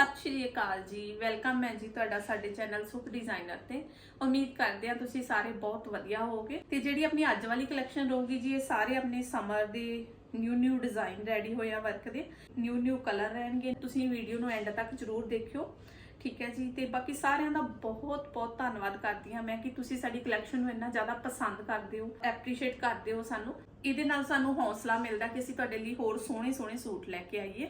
ਸਤਿ ਸ਼੍ਰੀ ਅਕਾਲ ਜੀ। ਵੈਲਕਮ ਹੈ ਜੀ ਤੁਹਾਡਾ ਸਾਡੇ ਚੈਨਲ ਸੁਖ ਡਿਜ਼ਾਈਨਰ ਤੇ। ਉਮੀਦ ਕਰਦੇ ਹਾਂ ਤੁਸੀਂ ਸਾਰੇ ਬਹੁਤ ਵਧੀਆ ਹੋਵੋਗੇ। ਤੇ ਜਿਹੜੀ ਆਪਣੀ ਅੱਜ ਵਾਲੀ ਕਲੈਕਸ਼ਨ ਰਹੂਗੀ ਜੀ, ਇਹ ਸਾਰੇ ਆਪਣੇ ਸਮਰ ਦੇ ਨਿਊ ਨਿਊ ਡਿਜ਼ਾਈਨ ਰੈਡੀ ਹੋਇਆ ਵਰਕ ਦੇ। ਨਿਊ ਨਿਊ ਕਲਰ ਰਹਿਣਗੇ। ਤੁਸੀਂ ਵੀਡੀਓ ਨੂੰ ਐਂਡ ਤੱਕ ਜਰੂਰ ਦੇਖਿਓ। ਠੀਕ ਹੈ ਜੀ। ਤੇ ਬਾਕੀ ਸਾਰਿਆਂ ਦਾ ਬਹੁਤ ਬਹੁਤ ਧੰਨਵਾਦ ਕਰਦੀ ਹਾਂ ਮੈਂ ਕਿ ਤੁਸੀਂ ਸਾਡੀ ਕਲੈਕਸ਼ਨ ਨੂੰ ਇੰਨਾ ਜ਼ਿਆਦਾ ਪਸੰਦ ਕਰਦੇ ਹੋ ਐਪਰੀਸ਼ੀਏਟ ਕਰਦੇ ਹੋ ਸਾਨੂੰ। ਇਹਦੇ ਨਾਲ ਸਾਨੂੰ ਹੌਸਲਾ ਮਿਲਦਾ ਕਿ ਅਸੀਂ ਤੁਹਾਡੇ ਲਈ ਹੋਰ ਸੋਹਣੇ ਸੋਹਣੇ ਸੂਟ ਲੈ ਕੇ ਆਈਏ।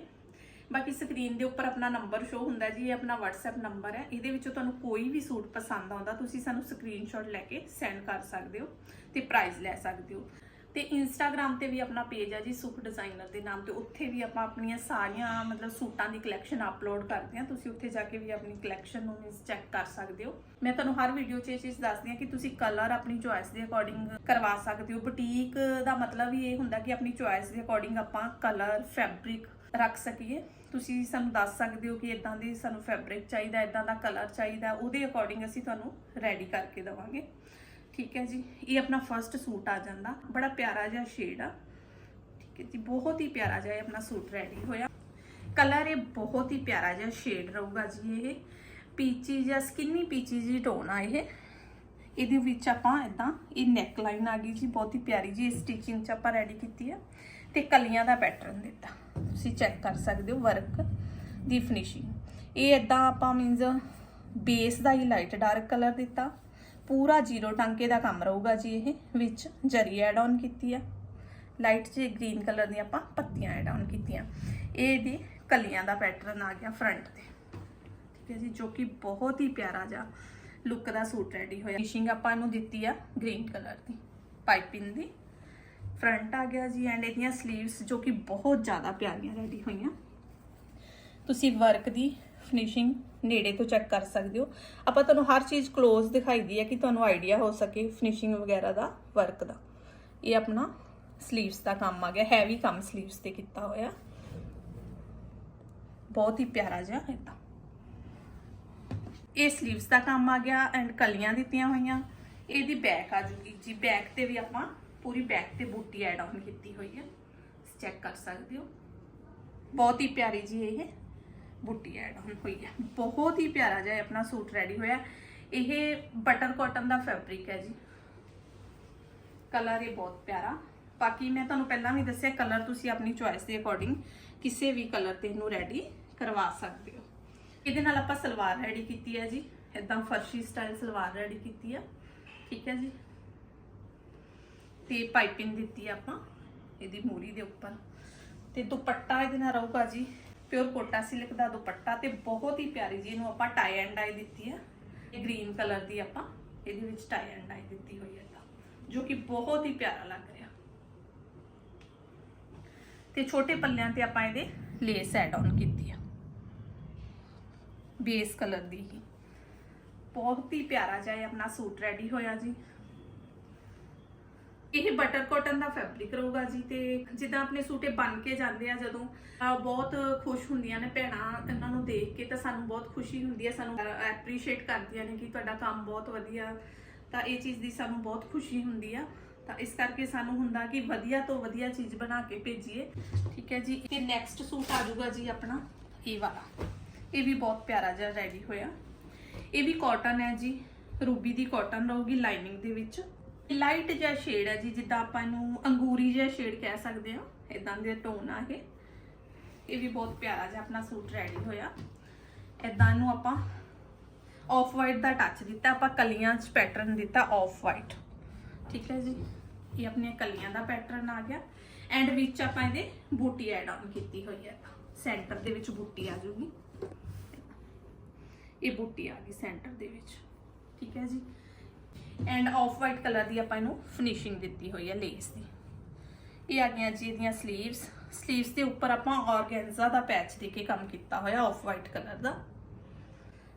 ਬਾਕੀ ਸਕਰੀਨ ਦੇ ਉੱਪਰ ਆਪਣਾ ਨੰਬਰ ਸ਼ੋ ਹੁੰਦਾ ਜੀ, ਇਹ ਆਪਣਾ WhatsApp ਨੰਬਰ ਹੈ। ਇਹਦੇ ਵਿੱਚੋਂ ਤੁਹਾਨੂੰ ਕੋਈ ਵੀ ਸੂਟ ਪਸੰਦ ਆਉਂਦਾ, ਤੁਸੀਂ ਸਾਨੂੰ ਸਕਰੀਨਸ਼ਾਟ ਲੈ ਕੇ ਸੈਂਡ ਕਰ ਸਕਦੇ ਹੋ ਤੇ ਪ੍ਰਾਈਸ ਲੈ ਸਕਦੇ ਹੋ। ਤੇ ਇੰਸਟਾਗ੍ਰam ਤੇ ਵੀ ਆਪਣਾ ਪੇਜ ਆ ਜੀ ਸੁਖ ਡਿਜ਼ਾਈਨਰ ਦੇ ਨਾਮ ਤੇ। ਉੱਥੇ ਵੀ ਆਪਾਂ ਆਪਣੀਆਂ ਸਾਰੀਆਂ ਮਤਲਬ ਸੂਟਾਂ ਦੀ ਕਲੈਕਸ਼ਨ ਅਪਲੋਡ ਕਰਦੇ ਹਾਂ। ਤੁਸੀਂ ਉੱਥੇ ਜਾ ਕੇ ਵੀ ਆਪਣੀ ਕਲੈਕਸ਼ਨ ਨੂੰ ਮੀਨਸ ਚੈੱਕ ਕਰ ਸਕਦੇ ਹੋ। ਮੈਂ ਤੁਹਾਨੂੰ ਹਰ ਵੀਡੀਓ 'ਚ ਇਹ ਚੀਜ਼ ਦੱਸਦੀ ਹਾਂ ਕਿ ਤੁਸੀਂ ਕਲਰ ਆਪਣੀ ਚੁਆਇਸ ਦੇ ਅਕੋਰਡਿੰਗ ਕਰਵਾ ਸਕਦੇ ਹੋ। ਬੁਟੀਕ ਦਾ ਮਤਲਬ ਹੀ ਇਹ ਹੁੰਦਾ ਕਿ ਆਪਣੀ ਚੁਆਇਸ ਦੇ ਅਕੋਰਡਿੰਗ ਆਪਾਂ ਕਲਰ ਫੈਬਰਿਕ ਰੱਖ ਸਕੀਏ। ਤੁਸੀਂ ਸਾਨੂੰ ਦੱਸ ਸਕਦੇ ਹੋ ਕਿ ਇਦਾਂ ਦੀ ਸਾਨੂੰ ਫੈਬਰਿਕ ਚਾਹੀਦਾ ਇਦਾਂ ਦਾ ਕਲਰ ਚਾਹੀਦਾ, ਉਹਦੇ ਅਕੋਰਡਿੰਗ ਅਸੀਂ ਤੁਹਾਨੂੰ ਰੈਡੀ ਕਰਕੇ ਦਵਾਂਗੇ। ਠੀਕ ਹੈ ਜੀ? ਇਹ ਆਪਣਾ ਫਰਸਟ ਸੂਟ ਆ ਜਾਂਦਾ। ਬੜਾ ਪਿਆਰਾ ਜਿਹਾ ਸ਼ੇਡ ਆ। ਠੀਕ ਹੈ ਜੀ? ਬਹੁਤ ਹੀ ਪਿਆਰਾ ਜਿਹਾ ਇਹ ਆਪਣਾ ਸੂਟ ਰੈਡੀ ਹੋਇਆ। ਕਲਰ ਇਹ ਬਹੁਤ ਹੀ ਪਿਆਰਾ ਜਿਹਾ ਸ਼ੇਡ ਰਹੂਗਾ ਜੀ ਇਹ। ਪੀਚੀ ਜਿਹਾ ਸਕਿਨੀ ਪੀਚੀ ਜੀ ਟੋਨ ਆ ਇਹ। ਇਹਦੇ ਵਿੱਚ ਆਪਾਂ ਇਦਾਂ ਇਹ ਨੈਕ ਲਾਈਨ ਆ ਗਈ ਜੀ, ਬਹੁਤ ਹੀ ਪਿਆਰੀ ਜੀ ਸਟਿਚਿੰਗ ਚ ਆਪਾਂ ਰੈਡੀ ਕੀਤੀ ਆ। ਤੇ ਕਲੀਆਂ ਦਾ ਪੈਟਰਨ ਦਿੱਤਾ। ਤੁਸੀਂ ਚੈੱਕ ਕਰ ਸਕਦੇ ਹੋ ਵਰਕ ਦੀ ਫਿਨਿਸ਼ਿੰਗ ਇਹ ਇਦਾਂ ਆਪਾਂ ਮੀਨਜ਼ ਬੇਸ ਦਾ ਹੀ ਲਾਈਟ ਡਾਰਕ ਕਲਰ ਦਿੱਤਾ। ਪੂਰਾ ਜ਼ੀਰੋ ਟਾਂਕੇ ਦਾ ਕੰਮ ਰਹੂਗਾ ਜੀ ਇਹ, ਵਿੱਚ ਜਰੀ ਐਡ ਆਨ ਕੀਤੀ ਆ। ਲਾਈਟ ਜੀ ਗ੍ਰੀਨ ਕਲਰ ਦੀਆਂ ਆਪਾਂ ਪੱਤੀਆਂ ਐਡ ਆਨ ਕੀਤੀਆਂ। ਇਹ ਇਹਦੀ ਕਲੀਆਂ ਦਾ ਪੈਟਰਨ ਆ ਗਿਆ ਫਰੰਟ ਤੇ। ਠੀਕ ਹੈ ਜੀ, ਜੋ ਕਿ ਬਹੁਤ ਹੀ ਪਿਆਰਾ ਜਿਹਾ ਲੁੱਕ ਦਾ ਸੂਟ ਰੈਡੀ ਹੋਇਆ। ਫਿਸ਼ਿੰਗ ਆਪਾਂ ਨੂੰ ਦਿੱਤੀ ਆ ਗ੍ਰੀਨ ਕਲਰ ਦੀ ਪਾਈਪਿੰਗ ਦੀ। ਫਰੰਟ ਆ ਗਿਆ ਜੀ ਐਂਡ ਇਹਦੀਆਂ ਸਲੀਵਸ ਜੋ ਕਿ ਬਹੁਤ ਜ਼ਿਆਦਾ ਪਿਆਰੀਆਂ ਰੈਡੀ ਹੋਈਆਂ। ਤੁਸੀਂ ਵਰਕ ਦੀ ਫਿਨਿਸ਼ਿੰਗ ਨੇੜੇ ਤੋਂ ਚੈੱਕ ਕਰ ਸਕਦੇ ਹੋ। ਆਪਾਂ ਤੁਹਾਨੂੰ ਹਰ ਚੀਜ਼ ক্লোਜ਼ ਦਿਖਾਈਦੀ ਹੈ ਕਿ ਤੁਹਾਨੂੰ ਆਈਡੀਆ ਹੋ ਸਕੇ ਫਿਨਿਸ਼ਿੰਗ ਵਗੈਰਾ ਦਾ ਵਰਕ ਦਾ। ਇਹ ਆਪਣਾ ਸਲੀਵਸ ਦਾ ਕੰਮ ਆ ਗਿਆ ਹੈਵੀ ਕੰਮ ਸਲੀਵਸ ਤੇ ਕੀਤਾ ਹੋਇਆ। ਬਹੁਤ ਹੀ ਪਿਆਰਾ ਜਿਹਾ ਇਦਾਂ ਇਹ 슬ੀਵਸ ਦਾ ਕੰਮ ਆ ਗਿਆ ਐਂਡ ਕਲੀਆਂ ਦਿੱਤੀਆਂ ਹੋਈਆਂ। ਇਹਦੀ ਬੈਕ ਆ ਜੂਗੀ ਜੀ। ਬੈਕ ਤੇ ਵੀ ਆਪਾਂ ਪੂਰੀ ਬੈਕ ਤੇ ਬੂਟੀ ਐਡ ਆਨ ਕੀਤੀ ਹੋਈ ਹੈ। ਚੈੱਕ ਕਰ ਸਕਦੇ ਹੋ। ਬਹੁਤ ਹੀ ਪਿਆਰੀ ਜੀ ਇਹ ਬੂਟੀ ਐਡ ਆਨ ਹੋਈ ਹੈ। ਬਹੁਤ ਹੀ ਪਿਆਰਾ ਜਿਹਾ ਇਹ ਆਪਣਾ ਸੂਟ ਰੈਡੀ ਹੋਇਆ। ਇਹ ਬਟਰ ਕਾਟਨ ਦਾ ਫੈਬਰਿਕ ਹੈ ਜੀ। ਕਲਰ ਇਹ ਬਹੁਤ ਪਿਆਰਾ। ਬਾਕੀ ਮੈਂ ਤੁਹਾਨੂੰ ਪਹਿਲਾਂ ਵੀ ਦੱਸਿਆ ਕਲਰ ਤੁਸੀਂ ਆਪਣੀ ਚੁਆਇਸ ਦੇ ਅਕੋਰਡਿੰਗ ਕਿਸੇ ਵੀ ਕਲਰ ਤੇ ਇਹਨੂੰ ਰੈਡੀ ਕਰਵਾ ਸਕਦੇ ਹੋ। ਇਹਦੇ ਨਾਲ ਆਪਾਂ ਸਲਵਾਰ ਰੈਡੀ ਕੀਤੀ ਹੈ ਜੀ। ਇਦਾਂ ਫਰਸ਼ੀ ਸਟਾਈਲ ਸਲਵਾਰ ਰੈਡੀ ਕੀਤੀ ਆ। ਠੀਕ ਹੈ ਜੀ। ਤੇ ਪਾਈਪਿੰਗ ਦਿੱਤੀ ਆ ਆਪਾਂ ਇਹਦੀ ਮੂਰੀ ਦੇ ਉੱਪਰ। ਤੇ ਦੁਪੱਟਾ ਇਹਦੇ ਨਾਲ ਰਹੂਗਾ ਜੀ। ਪਿਓਰ ਕੋਟਾ ਸਿਲਕ ਦਾ ਦੁਪੱਟਾ ਤੇ ਬਹੁਤ ਹੀ ਪਿਆਰੀ ਜੀ, ਇਹਨੂੰ ਆਪਾਂ ਟਾਈ ਐਂਡ ਡਾਈ ਦਿੱਤੀ ਆ। ਇਹ ਗ੍ਰੀਨ ਕਲਰ ਦੀ ਆਪਾਂ ਇਹਦੇ ਵਿੱਚ ਟਾਈ ਐਂਡ ਡਾਈ ਦਿੱਤੀ ਹੋਈ ਹੈ ਤਾਂ, ਜੋ ਕਿ ਬਹੁਤ ਹੀ ਪਿਆਰਾ ਲੱਗ ਰਿਹਾ। ਤੇ ਛੋਟੇ ਪੱਲਿਆਂ ਤੇ ਆਪਾਂ ਇਹਦੇ ਲੇਸ ਐਡ ਆਨ ਕੀਤੀ ਆ। ਬੇਸ ਕਲਰ ਦੀ ਹੀ। ਬਹੁਤ ਹੀ ਪਿਆਰਾ ਜਿਹਾ ਆਪਣਾ ਸੂਟ ਰੈਡੀ ਹੋਇਆ ਜੀ। ਇਹ ਬਟਰ ਕਾਟਨ ਦਾ ਫੈਬਰਿਕ ਰਹੂਗਾ ਜੀ ਤੇ ਜਿੱਦਾਂ ਆਪਣੇ ਸੂਟੇ ਬਣ ਕੇ ਜਾਂਦੇ ਆ ਜਦੋਂ ਅਹ ਬਹੁਤ ਖੁਸ਼ ਹੁੰਦੀਆਂ ਨੇ ਭੈਣਾਂ ਇਹਨਾਂ ਨੂੰ ਦੇਖ ਕੇ, ਤਾਂ ਸਾਨੂੰ ਬਹੁਤ ਖੁਸ਼ੀ ਹੁੰਦੀ ਹੈ, ਸਾਨੂੰ ਐਪਰੀਸ਼ੀਏਟ ਕਰਦੀਆਂ ਨੇ ਕਿ ਤੁਹਾਡਾ ਕੰਮ ਬਹੁਤ ਵਧੀਆ, ਤਾਂ ਇਹ ਚੀਜ਼ ਦੀ ਸਾਨੂੰ ਬਹੁਤ ਖੁਸ਼ੀ ਹੁੰਦੀ ਆ। ਤਾਂ ਇਸ ਕਰਕੇ ਸਾਨੂੰ ਹੁੰਦਾ ਕਿ ਵਧੀਆ ਤੋਂ ਵਧੀਆ ਚੀਜ਼ ਬਣਾ ਕੇ ਭੇਜੀਏ। ਠੀਕ ਹੈ ਜੀ, ਤੇ ਨੈਕਸਟ ਸੂਟ ਆ ਜਾਊਗਾ ਜੀ ਆਪਣਾ, ਇਹ ਵਾਲਾ। ਇਹ ਵੀ ਬਹੁਤ ਪਿਆਰਾ ਜਿਹਾ ਰੈਡੀ ਹੋਇਆ। ਇਹ ਵੀ ਕਾਟਨ ਹੈ ਜੀ। ਰੂਬੀ ਦੀ ਕਾਟਨ ਰਹੂਗੀ ਲਾਈਨਿੰਗ ਦੇ ਵਿੱਚ। ਲਾਈਟ ਜਿਹਾ ਸ਼ੇਡ ਹੈ ਜੀ, ਜਿੱਦਾਂ ਆਪਾਂ ਇਹਨੂੰ ਅੰਗੂਰੀ ਜਿਹਾ ਸ਼ੇਡ ਕਹਿ ਸਕਦੇ ਹਾਂ। ਇਦਾਂ ਦੇ ਟੋਨ ਆ ਇਹ। ਇਹ ਵੀ ਬਹੁਤ ਪਿਆਰਾ ਜਿਹਾ ਆਪਣਾ ਸੂਟ ਰੈਡੀ ਹੋਇਆ। ਇਦਾਂ ਨੂੰ ਆਪਾਂ ਆਫ ਵਾਈਟ ਦਾ ਟੱਚ ਦਿੱਤਾ। ਆਪਾਂ ਕਲੀਆਂ 'ਚ ਪੈਟਰਨ ਦਿੱਤਾ ਆਫ ਵਾਈਟ ਠੀਕ ਹੈ ਜੀ? ਇਹ ਆਪਣੀਆਂ ਕਲੀਆਂ ਦਾ ਪੈਟਰਨ ਆ ਗਿਆ। ਐਂਡ ਵਿੱਚ ਆਪਾਂ ਇਹਦੇ ਬੂਟੀ ਐਡ ਆਨ ਕੀਤੀ ਹੋਈ ਹੈ। ਸੈਂਟਰ ਦੇ ਵਿੱਚ ਬੂਟੀ ਆ ਜੂਗੀ ਇਹ ਬੂਟੀ ਆ ਗਈ ਸੈਂਟਰ ਦੇ ਵਿੱਚ। ਠੀਕ ਹੈ ਜੀ? ਐਂਡ ਆਫ ਵਾਈਟ ਕਲਰ ਦੀ ਆਪਾਂ ਇਹਨੂੰ ਫਿਨਿਸ਼ਿੰਗ ਦਿੱਤੀ ਹੋਈ ਹੈ ਲੇਸ ਦੀ। ਇਹ ਆ ਗਈਆਂ ਜੀ ਇਹਦੀਆਂ ਸਲੀਵਸ ਸਲੀਵਸ ਦੇ ਉੱਪਰ ਆਪਾਂ ਆਰਗੈਂਜ਼ਾ ਦਾ ਪੈਚ ਦੇ ਕੇ ਕੰਮ ਕੀਤਾ ਹੋਇਆ ਆਫ ਵਾਈਟ ਕਲਰ ਦਾ।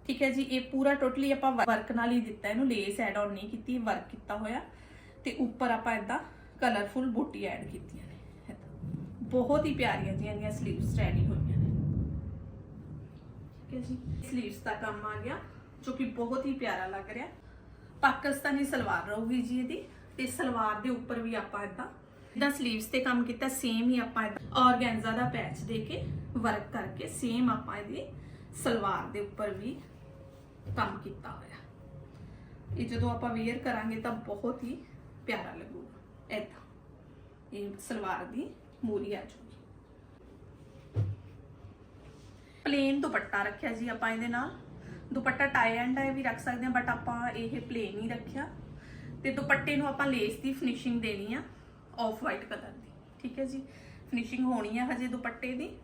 ਠੀਕ ਹੈ ਜੀ? ਇਹ ਪੂਰਾ ਟੋਟਲੀ ਆਪਾਂ ਵਰਕ ਨਾਲ ਹੀ ਦਿੱਤਾ, ਇਹਨੂੰ ਲੇਸ ਐਡ ਆਨ ਨਹੀਂ ਕੀਤੀ ਵਰਕ ਕੀਤਾ ਹੋਇਆ। ਤੇ ਉੱਪਰ ਆਪਾਂ ਇਦਾਂ ਕਲਰਫੁਲ ਬੂਟੀ ਐਡ ਕੀਤੀਆਂ ਨੇ। ਬਹੁਤ ਹੀ ਪਿਆਰੀਆਂ ਜੀਆਂ ਦੀਆਂ ਸਲੀਵਸ ਰੈਡੀ ਹੋਈਆਂ ਠੀਕ ਹੈ ਜੀ 슬ੀਵਸ ਦਾ ਕੰਮ ਆ ਗਿਆ, ਜੋ ਕਿ ਬਹੁਤ ਹੀ ਪਿਆਰਾ ਲੱਗ ਰਿਹਾ। ਪਾਕਿਸਤਾਨੀ ਸਲਵਾਰ ਰਹੂਗੀ ਜੀ ਇਹਦੀ ਤੇ ਸਲਵਾਰ ਦੇ ਉੱਪਰ ਵੀ ਆਪਾਂ ਇਦਾਂ ਜਿੱਦਾਂ 슬ੀਵਸ ਤੇ ਕੰਮ ਕੀਤਾ ਸੇਮ ਹੀ ਆਪਾਂ ਆਰਗੈਂਜ਼ਾ ਦਾ ਪੈਚ ਦੇ ਕੇ ਵਰਕ ਕਰਕੇ ਸੇਮ ਆਪਾਂ ਇਹਦੀ ਸਲਵਾਰ ਦੇ ਉੱਪਰ ਵੀ ਕੰਮ ਕੀਤਾ ਹੋਇਆ। ਇਹ ਜਦੋਂ ਆਪਾਂ ਵੇਅਰ ਕਰਾਂਗੇ ਤਾਂ ਬਹੁਤ ਹੀ ਪਿਆਰਾ ਲੱਗੂਗਾ। ਏਦਾਂ, ਇਹ ਸਲਵਾਰ ਦੀ ਮੂਰੀ ਆ ਜੂਗੀ ਪਲੇਨ ਦੁਪੱਟਾ ਰੱਖਿਆ ਜੀ ਆਪਾਂ ਇਹਦੇ ਨਾਲ। ਦੁਪੱਟਾ ਟਾਈ ਐਂਡ ਡਾਈ ਵੀ ਰੱਖ ਸਕਦੇ ਹਾਂ ਬਟ ਆਪਾਂ ਇਹ ਪਲੇਨ ਹੀ ਰੱਖਿਆ। ਤੇ ਦੁਪੱਟੇ ਨੂੰ ਆਪਾਂ ਲੇਸ ਦੀ ਫਿਨਿਸ਼ਿੰਗ ਦੇਣੀ ਆ ਆਫ ਵਾਈਟ ਕਲਰ ਦੀ। ਠੀਕ ਹੈ ਜੀ? ਫਿਨਿਸ਼ਿੰਗ ਹੋਣੀ ਆ ਹਜੇ ਦੁਪੱਟੇ ਦੀ।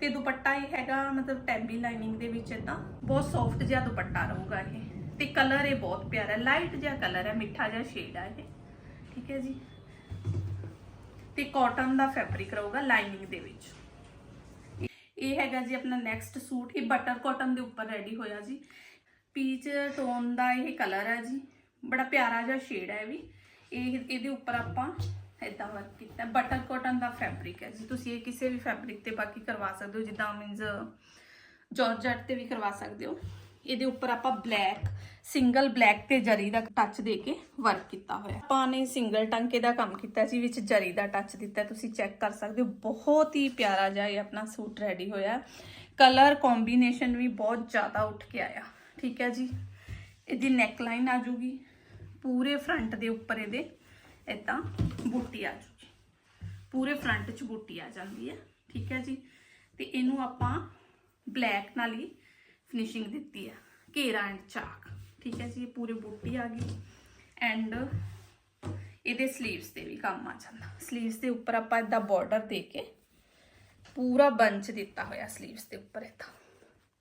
ਤੇ ਦੁਪੱਟਾ ਇਹ ਹੈਗਾ, ਮਤਲਬ ਟੈਂਬੀ ਲਾਈਨਿੰਗ ਦੇ ਵਿੱਚ ਇਦਾਂ ਬਹੁਤ ਸੌਫਟ ਜਿਹਾ ਦੁਪੱਟਾ ਰਹੂਗਾ ਇਹ। ਤੇ ਕਲਰ ਇਹ ਬਹੁਤ ਪਿਆਰਾ ਲਾਈਟ ਜਿਹਾ ਕਲਰ ਹੈ ਮਿੱਠਾ ਜਿਹਾ ਸ਼ੇਡ ਆ ਇਹ। ਠੀਕ ਹੈ ਜੀ? ਤੇ ਕਾਟਨ ਦਾ ਫੈਬਰਿਕ ਰਹੂਗਾ ਲਾਈਨਿੰਗ ਦੇ ਵਿੱਚ। ਇਹ ਹੈਗਾ ਜੀ ਆਪਣਾ ਨੈਕਸਟ ਸੂਟ, ਇਹ ਬਟਰ ਕਾਟਨ ਦੇ ਉੱਪਰ ਰੈਡੀ ਹੋਇਆ ਜੀ। ਪੀਚ ਟੋਨ ਦਾ ਇਹ ਕਲਰ ਹੈ ਜੀ। ਬੜਾ ਪਿਆਰਾ ਜਿਹਾ ਸ਼ੇਡ ਹੈ ਇਹ ਵੀ। ਇਹ, ਇਹਦੇ ਉੱਪਰ ਆਪਾਂ ਇਦਾਂ ਵਰਕ ਕੀਤਾ। ਬਟਰ ਕਾਟਨ ਦਾ ਫੈਬਰਿਕ ਹੈ ਜੀ। ਤੁਸੀਂ ਇਹ ਕਿਸੇ ਵੀ ਫੈਬਰਿਕ ਤੇ ਬਾਕੀ ਕਰਵਾ ਸਕਦੇ ਹੋ, ਜਿੱਦਾਂ ਮੀਨਜ਼ ਜਾਰਜਟ ਤੇ ਵੀ ਕਰਵਾ ਸਕਦੇ ਹੋ। ਇਹਦੇ ਉੱਪਰ ਆਪਾਂ ਬਲੈਕ ਸਿੰਗਲ ਬਲੈਕ ਤੇ ਜਰੀ ਦਾ ਟੱਚ ਦੇ ਕੇ ਵਰਕ ਕੀਤਾ ਹੋਇਆ। ਆਪਾਂ ਨੇ ਸਿੰਗਲ ਟਾਂਕੇ ਦਾ ਕੰਮ ਕੀਤਾ ਸੀ, ਵਿੱਚ ਜਰੀ ਦਾ ਟੱਚ ਦਿੱਤਾ। ਤੁਸੀਂ ਚੈੱਕ ਕਰ ਸਕਦੇ ਹੋ, ਬਹੁਤ ਹੀ ਪਿਆਰਾ ਜਿਹਾ ਇਹ ਆਪਣਾ ਸੂਟ ਰੈਡੀ ਹੋਇਆ। ਕਲਰ ਕੰਬੀਨੇਸ਼ਨ ਵੀ ਬਹੁਤ ਜ਼ਿਆਦਾ ਉੱਠ ਕੇ ਆਇਆ। ਠੀਕ ਹੈ ਜੀ? ਇਹਦੀ ਨੈਕ ਲਾਈਨ ਆ ਜੂਗੀ। ਪੂਰੇ ਫਰੰਟ ਦੇ ਉੱਪਰ ਇਹਦੇ ਇਦਾਂ ਬੂਟੀ ਆ ਜੂਗੀ। ਪੂਰੇ ਫਰੰਟ 'ਚ ਬੂਟੀ ਆ ਜਾਂਦੀ ਹੈ। ਠੀਕ ਹੈ ਜੀ? ਤੇ ਇਹਨੂੰ ਆਪਾਂ ਬਲੈਕ ਨਾਲ ਹੀ ਫਿਨਿਸ਼ਿੰਗ ਦਿੱਤੀ ਹੈ ਘੇਰਾ ਐਂਡ ਚਾਕ, ਠੀਕ ਹੈ ਜੀ, ਇਹ ਪੂਰੇ ਬੂਟੀ ਆ ਗਈ ਐਂਡ ਇਹਦੇ ਸਲੀਵਸ ਤੇ ਵੀ ਕੰਮ ਆ ਜਾਂਦਾ। ਸਲੀਵਸ ਦੇ ਉੱਪਰ ਆਪਾਂ ਇਹਦਾ ਬਾਰਡਰ ਦੇ ਕੇ ਪੂਰਾ ਬੰਚ ਦਿੱਤਾ ਹੋਇਆ ਸਲੀਵਸ ਦੇ ਉੱਪਰ ਇਹਦਾ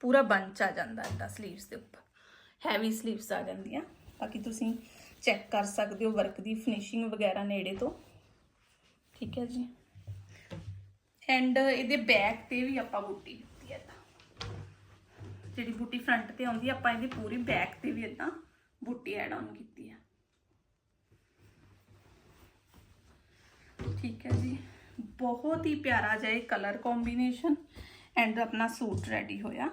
ਪੂਰਾ ਬੰਚ ਆ ਜਾਂਦਾ ਇਹਦਾ ਸਲੀਵਸ ਦੇ ਉੱਪਰ। ਹੈਵੀ ਸਲੀਵਸ ਆ ਜਾਂਦੀਆਂ। ਬਾਕੀ ਤੁਸੀਂ ਚੈੱਕ ਕਰ ਸਕਦੇ ਹੋ ਵਰਕ ਦੀ ਫਿਨਿਸ਼ਿੰਗ ਵਗੈਰਾ ਨੇੜੇ ਤੋਂ। ਠੀਕ ਹੈ ਜੀ। ਐਂਡ ਇਹਦੇ ਬੈਕ ਤੇ ਵੀ ਆਪਾਂ ਬੂਟੀ ਦਿੱਤੀ ਹੈ ਤਾਂ ਜਿਹੜੀ ਬੂਟੀ ਫਰੰਟ ਤੇ ਆਉਂਦੀ ਹੈ, ਆਪਾਂ ਇਹਦੀ ਪੂਰੀ ਬੈਕ ਤੇ ਵੀ ਇਦਾਂ ਬੂਟੀ ਐਡ ਆਨ ਕੀਤੀ ਹੈ ਠੀਕ ਹੈ ਜੀ। ਬਹੁਤ ਹੀ ਪਿਆਰਾ ਜਿਹਾ ਇਹ ਕਲਰ ਕੰਬੀਨੇਸ਼ਨ ਐਂਡ ਆਪਣਾ ਸੂਟ ਰੈਡੀ ਹੋਇਆ।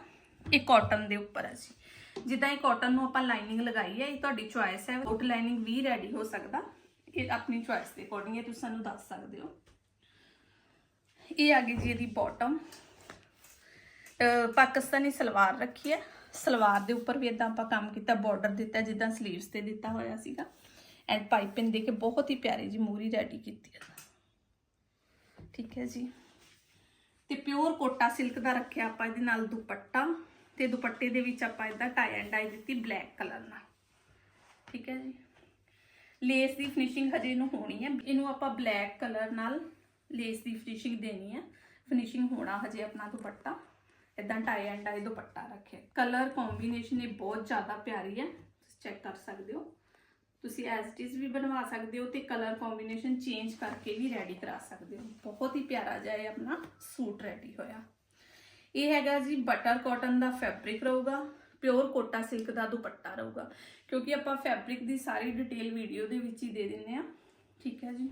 ਇਹ ਕਾਟਨ ਦੇ ਉੱਪਰ ਹੈ ਜੀ। ਜਿੱਦਾਂ ਇਹ ਕਾਟਨ ਨੂੰ ਆਪਾਂ ਲਾਈਨਿੰਗ ਲਗਾਈ ਹੈ ਇਹ ਤੁਹਾਡੀ ਚੁਆਇਸ ਹੈ। ਆਊਟ ਲਾਈਨਿੰਗ ਵੀ ਰੈਡੀ ਹੋ ਸਕਦਾ। ਇਹ ਆਪਣੀ ਚੁਆਇਸ ਦੇ ਅਕੋਰਡਿੰਗ ਇਹ ਤੁਸੀਂ ਸਾਨੂੰ ਦੱਸ ਸਕਦੇ ਹੋ। ਇਹ ਆ ਗਈ ਜੀ ਇਹਦੀ ਬਾਟਮ ਪਾਕਿਸਤਾਨੀ ਸਲਵਾਰ ਰੱਖੀ ਹੈ। ਸਲਵਾਰ ਦੇ ਉੱਪਰ ਵੀ ਇਦਾਂ ਆਪਾਂ ਕੰਮ ਕੀਤਾ ਬਾਰਡਰ ਦਿੱਤਾ, ਜਿੱਦਾਂ 슬ੀਵਸ ਤੇ ਦਿੱਤਾ ਹੋਇਆ ਸੀਗਾ। ਐਂਡ ਪਾਈਪਿੰਗ ਦੇ ਕੇ ਬਹੁਤ ਹੀ ਪਿਆਰੀ ਜੀ ਮੂਰੀ ਰੈਡੀ ਕੀਤੀ ਹੈ। ਠੀਕ ਹੈ ਜੀ। ਤੇ ਪਿਓਰ ਕੋਟਾ ਸਿਲਕ ਦਾ ਰੱਖਿਆ ਆਪਾਂ ਇਹਦੇ ਨਾਲ ਦੁਪੱਟਾ ਤੇ ਦੁਪੱਟੇ ਦੇ ਵਿੱਚ ਆਪਾਂ ਇਦਾਂ ਟਾਈ ਐਂਡ ਡਾਈ ਦਿੱਤੀ ਬਲੈਕ ਕਲਰ ਨਾਲ। ਠੀਕ ਹੈ ਜੀ। ਲੇਸ ਦੀ ਫਿਨਿਸ਼ਿੰਗ ਹਜੇ ਇਹਨੂੰ ਹੋਣੀ ਹੈ। ਇਹਨੂੰ ਆਪਾਂ ਬਲੈਕ ਕਲਰ ਨਾਲ ਲੇਸ ਦੀ ਫਿਨਿਸ਼ਿੰਗ ਦੇਣੀ ਹੈ। ਫਿਨਿਸ਼ਿੰਗ ਹੋਣਾ ਹਜੇ ਆਪਣਾ ਦੁਪੱਟਾ। ਇਦਾਂ ਟਾਈ ਐਂਡ ਡਾਈ ਦੁਪੱਟਾ ਰੱਖਿਆ। ਕਲਰ ਕੰਬੀਨੇਸ਼ਨ ਇਹ ਬਹੁਤ ਜ਼ਿਆਦਾ ਪਿਆਰੀ ਹੈ। ਤੁਸੀਂ ਚੈੱਕ ਕਰ ਸਕਦੇ ਹੋ। ਤੁਸੀਂ ਐਜ਼ ਇਟ ਵੀ ਬਣਵਾ ਸਕਦੇ ਹੋ ਤੇ ਕਲਰ ਕੰਬੀਨੇਸ਼ਨ ਚੇਂਜ ਕਰਕੇ ਵੀ ਰੈਡੀ ਕਰਾ ਸਕਦੇ ਹੋ। ਬਹੁਤ ਹੀ ਪਿਆਰਾ ਜਿਹਾ ਇਹ ਆਪਣਾ ਸੂਟ ਰੈਡੀ ਹੋਇਆ। ਇਹ ਹੈਗਾ ਜੀ ਬਟਰ ਕਾਟਨ ਦਾ ਫੈਬਰਿਕ ਰਹੂਗਾ। ਪਿਓਰ ਕੋਟਾ ਸਿਲਕ ਦਾ ਦੁਪੱਟਾ ਰਹੂਗਾ। ਕਿਉਂਕਿ ਆਪਾਂ ਫੈਬਰਿਕ ਦੀ ਸਾਰੀ ਡਿਟੇਲ ਵੀਡੀਓ ਦੇ ਵਿੱਚ ਹੀ ਦੇ ਦਿੰਨੇ ਆ ਠੀਕ ਹੈ ਜੀ।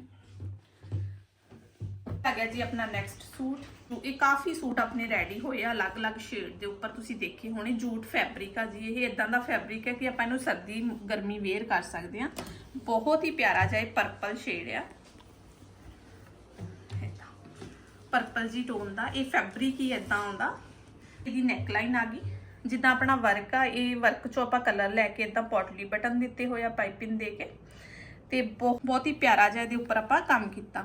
ਹੈਗਾ ਜੀ ਆਪਣਾ ਨੈਕਸਟ ਸੂਟ। ਇਹ ਕਾਫੀ ਸੂਟ ਆਪਣੇ ਰੈਡੀ ਹੋਏ ਆ, ਅਲੱਗ-ਅਲੱਗ ਸ਼ੇਡ ਦੇ ਉੱਪਰ ਤੁਸੀਂ ਦੇਖੇ ਹੋਣੇ, ਜੂਟ ਫੈਬਰਿਕ ਆ ਜੀ। ਇਹ ਇਦਾਂ ਦਾ ਫੈਬਰਿਕ ਹੈ ਕਿ ਆਪਾਂ ਇਹਨੂੰ ਸਰਦੀ, ਗਰਮੀ ਵੇਅਰ ਕਰ ਸਕਦੇ ਆ ਬਹੁਤ ਹੀ ਪਿਆਰਾ ਜਿਹਾ ਇਹ ਪਰਪਲ ਸ਼ੇਡ ਆ। ਪਰਪਲ ਜੀ ਟੋਨ ਦਾ, ਇਹ ਫੈਬਰਿਕ ਹੀ ਇਦਾਂ ਆਉਂਦਾ। ਇਹਦੀ ਨੈਕਲਾਈਨ ਆ ਗਈ। ਜਿੱਦਾਂ ਆਪਣਾ ਵਰਕ ਆ, ਇਹ ਵਰਕ ਚੋਂ ਆਪਾਂ ਕਲਰ ਲੈ ਕੇ ਇਦਾਂ ਪੋਟਲੀ ਬਟਨ ਦਿੱਤੇ ਹੋਏ ਆ ਪਾਈਪਿੰਗ ਦੇ ਕੇ। ਤੇ ਬਹੁ- ਬਹੁਤ ਹੀ ਪਿਆਰਾ ਜਿਹਾ ਇਹਦੇ ਉੱਪਰ ਆਪਾਂ ਕੰਮ ਕੀਤਾ।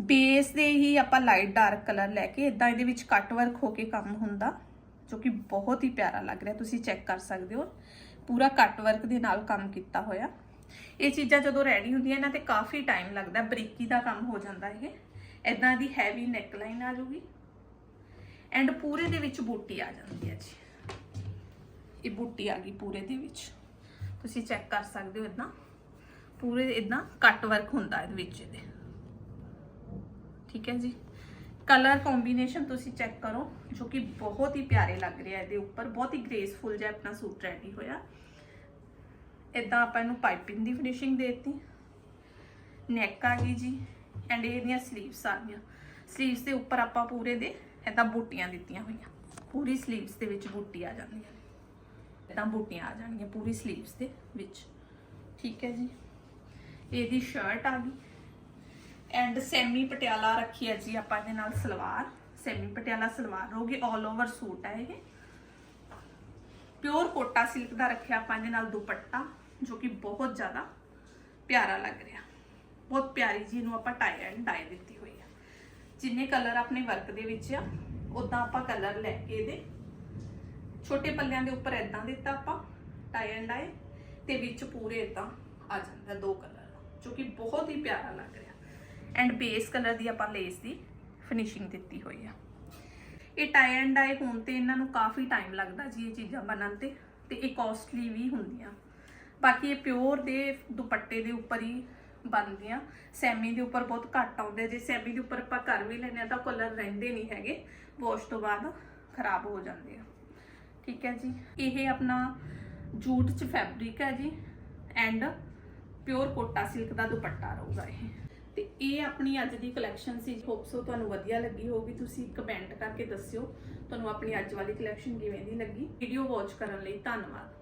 ਬੇਸ ਦੇ ਹੀ ਆਪਾਂ ਲਾਈਟ ਡਾਰਕ ਕਲਰ ਲੈ ਕੇ ਇਦਾਂ ਇਹਦੇ ਵਿੱਚ ਕੱਟ ਵਰਕ ਹੋ ਕੇ ਕੰਮ ਹੁੰਦਾ, ਜੋ ਕਿ ਬਹੁਤ ਹੀ ਪਿਆਰਾ ਲੱਗ ਰਿਹਾ, ਤੁਸੀਂ ਚੈੱਕ ਕਰ ਸਕਦੇ ਹੋ। ਪੂਰਾ ਕੱਟ ਵਰਕ ਦੇ ਨਾਲ ਕੰਮ ਕੀਤਾ ਹੋਇਆ। ਇਹ ਚੀਜ਼ਾਂ ਜਦੋਂ ਰੈਡੀ ਹੁੰਦੀਆਂ, ਇਹਨਾਂ ਤੇ ਕਾਫੀ ਟਾਈਮ ਲੱਗਦਾ, ਬਰੀਕੀ ਦਾ ਕੰਮ ਹੋ ਜਾਂਦਾ ਇਹ। ਇਦਾਂ ਦੀ ਹੈਵੀ ਨੈਕ ਲਾਈਨ ਆ ਜੂਗੀ। ਐਂਡ ਪੂਰੇ ਦੇ ਵਿੱਚ ਬੂਟੀ ਆ ਜਾਂਦੀ ਹੈ ਜੀ। ਇਹ ਬੂਟੀ ਆ ਗਈ ਪੂਰੇ ਦੇ ਵਿੱਚ। ਤੁਸੀਂ ਚੈੱਕ ਕਰ ਸਕਦੇ ਹੋ ਇਦਾਂ ਪੂਰੇ ਇਦਾਂ ਕੱਟ ਵਰਕ ਹੁੰਦਾ ਇਹਦੇ ਵਿੱਚ ਇਹਦੇ। ਠੀਕ ਹੈ ਜੀ? ਕਲਰ ਕੰਬੀਨੇਸ਼ਨ ਤੁਸੀਂ ਚੈੱਕ ਕਰੋ, ਜੋ ਕਿ ਬਹੁਤ ਹੀ ਪਿਆਰੇ ਲੱਗ ਰਿਹਾ ਇਹਦੇ ਉੱਪਰ, ਬਹੁਤ ਹੀ ਗ੍ਰੇਸਫੁਲ ਜਿਹਾ ਆਪਣਾ ਸੂਟ ਰੈਡੀ ਹੋਇਆ। ਇਦਾਂ ਆਪਾਂ ਇਹਨੂੰ ਪਾਈਪਿੰਗ ਦੀ ਫਿਨਿਸ਼ਿੰਗ ਦੇ ਦਿੱਤੀ। ਨੈਕ ਆ ਗਈ ਜੀ ਐਂਡ ਇਹਦੀਆਂ ਸਲੀਵਸ ਆ ਗਈਆਂ। ਸਲੀਵਸ ਦੇ ਉੱਪਰ ਆਪਾਂ ਪੂਰੇ ਦੇ ਇਦਾਂ ਬੂਟੀਆਂ ਦਿੱਤੀਆਂ ਹੋਈਆਂ। ਪੂਰੀ ਸਲੀਵਸ ਦੇ ਵਿੱਚ ਬੂਟੀ ਆ ਜਾਂਦੀ ਹੈ ਇਦਾਂ ਬੂਟੀਆਂ ਆ ਜਾਣਗੀਆਂ ਪੂਰੀ ਸਲੀਵਸ ਦੇ ਵਿੱਚ। ਠੀਕ ਹੈ ਜੀ? ਇਹਦੀ ਸ਼ਰਟ ਆ ਗਈ। ਐਂਡ ਸੈਮੀ ਪਟਿਆਲਾ ਰੱਖੀ ਹੈ ਜੀ ਆਪਾਂ ਇਹਦੇ ਨਾਲ ਸਲਵਾਰ। ਸੈਮੀ ਪਟਿਆਲਾ ਸਲਵਾਰ ਹੋਗੀ 올 ਓਵਰ ਸੂਟ ਹੈ ਇਹ। ਪਿਓਰ ਕੋਟਾ ਸਿਲਕ ਦਾ ਰੱਖਿਆ ਆਪਾਂ ਇਹਦੇ ਨਾਲ ਦੁਪੱਟਾ, ਜੋ ਕਿ ਬਹੁਤ ਜ਼ਿਆਦਾ ਪਿਆਰਾ ਲੱਗ ਰਿਹਾ। ਬਹੁਤ ਪਿਆਰੀ ਜੀ ਨੂੰ ਆਪਾਂ ਟਾਈ ਐਂਡ ਡਾਈ ਦਿੱਤੀ ਹੋਈ ਆ ਜਿੰਨੇ ਕਲਰ ਆਪਣੇ ਵਰਕ ਦੇ ਵਿੱਚ ਆ ਉਦਾਂ ਆਪਾਂ ਕਲਰ ਲੈ ਕੇ ਇਹਦੇ ਛੋਟੇ ਪੱਲਿਆਂ ਦੇ ਉੱਪਰ ਇਦਾਂ ਦਿੱਤਾ ਆਪਾਂ ਟਾਈ ਐਂਡ ਡਾਈ ਤੇ ਵਿੱਚ ਪੂਰੇ ਇਦਾਂ ਆ ਜਾਂਦਾ ਦੋ ਕਲਰ ਜੋ ਕਿ ਬਹੁਤ ਹੀ ਪਿਆਰਾ ਲੱਗ ਰਿਹਾ। ਐਂਡ ਬੇਸ ਕਲਰ ਦੀ ਆਪਾਂ ਲੇਸ ਦੀ ਫਿਨਿਸ਼ਿੰਗ ਦਿੱਤੀ ਹੋਈ ਆ। ਇਹ ਟਾਈ ਐਂਡ ਡਾਈ ਹੋਣ ਤੇ ਇਹਨਾਂ ਨੂੰ ਕਾਫੀ ਟਾਈਮ ਲੱਗਦਾ ਜੀ ਇਹ ਚੀਜ਼ਾਂ ਬਣਨ ਤੇ ਤੇ ਇਹ ਕਾਸਟਲੀ ਵੀ ਹੁੰਦੀਆਂ। ਬਾਕੀ ਇਹ ਪਿਓਰ ਦੇ ਦੁਪੱਟੇ ਦੇ ਉੱਪਰ ਹੀ ਬਣਦੀਆਂ। ਸੈਮੀ ਦੇ ਉੱਪਰ ਬਹੁਤ ਘੱਟ ਆਉਂਦੇ ਜੇ ਸੈਮੀ ਦੇ ਉੱਪਰ ਆਪਾਂ ਕਰ ਵੀ ਲੈਂਦੇ ਆ ਤਾਂ ਕਲਰ ਰਹਿੰਦੇ ਨਹੀਂ ਹੈਗੇ। ਵਾਸ਼ ਤੋਂ ਬਾਅਦ ਖਰਾਬ ਹੋ ਜਾਂਦੇ ਆ। ਠੀਕ ਹੈ ਜੀ। ਇਹ ਆਪਣਾ ਜੂਟ ਚ ਫੈਬਰਿਕ ਹੈ ਜੀ। ਐਂਡ ਪਿਓਰ ਕੋਟਾ ਸਿਲਕ ਦਾ ਦੁਪੱਟਾ ਰਹੂਗਾ ਇਹ। ਤੇ ਇਹ ਆਪਣੀ ਅੱਜ ਦੀ ਕਲੈਕਸ਼ਨ ਸੀ। ਹੋਪ ਸੋ ਤੁਹਾਨੂੰ ਵਧੀਆ ਲੱਗੀ ਹੋਊਗੀ। ਤੁਸੀਂ ਕਮੈਂਟ ਕਰਕੇ ਦੱਸਿਓ, ਤੁਹਾਨੂੰ ਆਪਣੀ ਅੱਜ ਵਾਲੀ ਕਲੈਕਸ਼ਨ ਕਿਵੇਂ ਦੀ ਲੱਗੀ। ਵੀਡੀਓ ਵਾਚ ਕਰਨ ਲਈ ਧੰਨਵਾਦ।